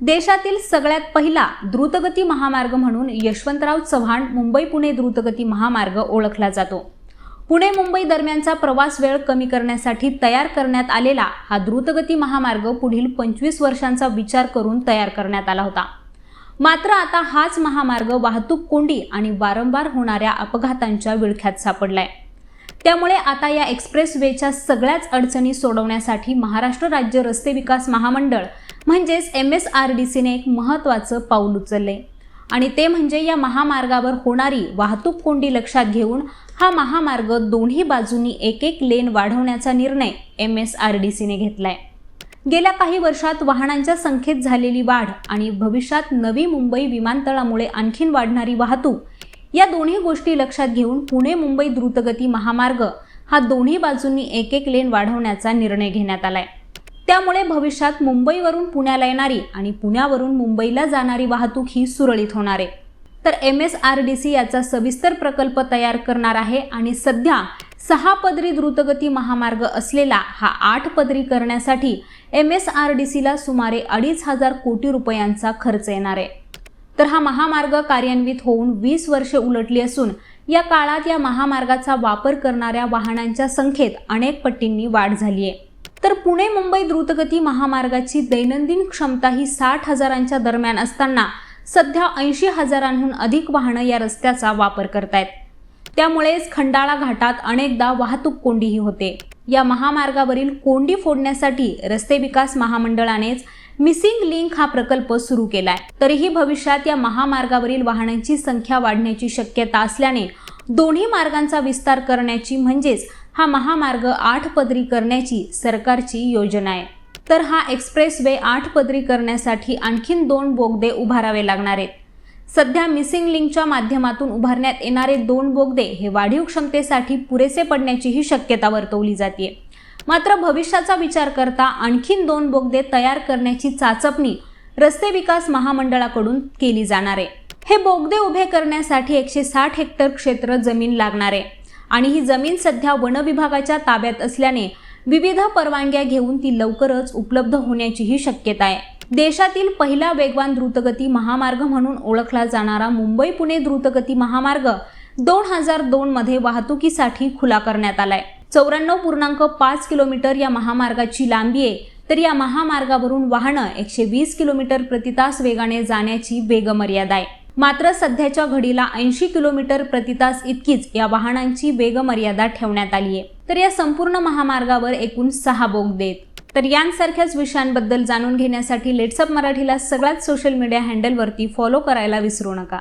देशातील सगळ्यात पहिला द्रुतगती महामार्ग म्हणून यशवंतराव चव्हाण मुंबई पुणे द्रुतगती महामार्ग ओळखला जातो. पुणे मुंबई दरम्यानचा प्रवास वेळ कमी करण्यासाठी तयार करण्यात आलेला हा द्रुतगती महामार्ग पुढील पंचवीस वर्षांचा विचार करून तयार करण्यात आला होता. मात्र आता हाच महामार्ग वाहतूक कोंडी आणि वारंवार होणाऱ्या अपघातांच्या विळख्यात सापडलाय. त्यामुळे आता या एक्सप्रेस वेच्या सगळ्याच अडचणी सोडवण्यासाठी महाराष्ट्र राज्य रस्ते विकास महामंडळ म्हणजेच एम एस आर डी सीने एक महत्त्वाचं पाऊल उचलले आणि ते म्हणजे या महामार्गावर होणारी वाहतूक कोंडी लक्षात घेऊन हा महामार्ग दोन्ही बाजूंनी एक एक लेन वाढवण्याचा निर्णय एम एस आर डी सीने घेतलाय. गेल्या काही वर्षात वाहनांच्या संख्येत झालेली वाढ आणि भविष्यात नवी मुंबई विमानतळामुळे आणखीन वाढणारी वाहतूक या दोन्ही गोष्टी लक्षात घेऊन पुणे मुंबई द्रुतगती महामार्ग हा दोन्ही बाजूंनी एक एक लेन वाढवण्याचा निर्णय घेण्यात आलाय. त्यामुळे भविष्यात मुंबईवरून पुण्याला येणारी आणि पुण्यावरून मुंबईला जाणारी वाहतूक ही सुरळीत होणार आहे. तर M S R D C याचा सविस्तर प्रकल्प तयार करणार आहे आणि सध्या सहा पदरी द्रुतगती महामार्ग असलेला हा आठ पदरी करण्यासाठी एम एस आर डी सीला सुमारे अडीच हजार कोटी रुपयांचा खर्च येणार आहे. तर हा महामार्ग कार्यान्वित होऊन वीस वर्षे उलटली असून या काळात या महामार्गाचा वापर करणाऱ्या वाहनांच्या संख्येत अनेक पटींनी वाढ झाली आहे. तर पुणे मुंबई द्रुतगती महामार्गाची दैनंदिन क्षमता ही साठ हजारांच्या दरम्यान असताना सध्या ऐंशी हजारांहून अधिक वाहनं या रस्त्याचा वापर करतायत. त्यामुळेच खंडाळा घाटात अनेकदा वाहतूक कोंडीही होते. या महामार्गावरील कोंडी फोडण्यासाठी रस्ते विकास महामंडळानेच मिसिंग लिंक हा प्रकल्प सुरू केलाय. तरीही भविष्यात या महामार्गावरील वाहनांची संख्या वाढण्याची शक्यता असल्याने दोन्ही मार्गांचा विस्तार करण्याची म्हणजेच हा महामार्ग आठ पदरी करण्याची सरकारची योजना आहे. तर हा एक्सप्रेस वे आठ पदरी करण्यासाठी आणखीन दोन बोगदे उभारावे लागणार आहेत. सध्या मिसिंग लिंकच्या माध्यमातून उभारण्यात येणारे दोन बोगदे हे वाढीव क्षमतेसाठी पुरेसे पडण्याचीही शक्यता वर्तवली जाते मात्र भविष्याचा विचार करता आणखीन दोन बोगदे तयार करण्याची चाचपणी रस्ते विकास महामंडळाकडून केली जाणार आहे. हे बोगदे उभे करण्यासाठी एकशे साठ हेक्टर क्षेत्र जमीन लागणार. आहे आणि ही जमीन सध्या वन विभागाच्या ताब्यात असल्याने विविध परवानग्या घेऊन ती लवकरच उपलब्ध होण्याचीही शक्यता आहे. देशातील पहिला वेगवान द्रुतगती महामार्ग म्हणून ओळखला जाणारा मुंबई पुणे द्रुतगती महामार्ग दोन हजार दोन मध्ये वाहतुकीसाठी खुला करण्यात आलाय. चौऱ्याण्णव पूर्णांक पाच किलोमीटर या महामार्गाची लांबी आहे तर या महामार्गावरून वाहनं एकशे वीस किलोमीटर प्रतितास वेगाने जाण्याची वेगमर्यादा आहे. मात्र सध्याच्या घडीला ऐंशी किलोमीटर प्रतितास इतकीच या वाहनांची वेगमर्यादा ठेवण्यात आली आहे. तर या संपूर्ण महामार्गावर एकूण सहा बोगदेत तर यांसारख्याच विषयांबद्दल जाणून घेण्यासाठी लेट्सअप मराठीला सगळ्याच सोशल मीडिया हँडलवरती फॉलो करायला विसरू नका.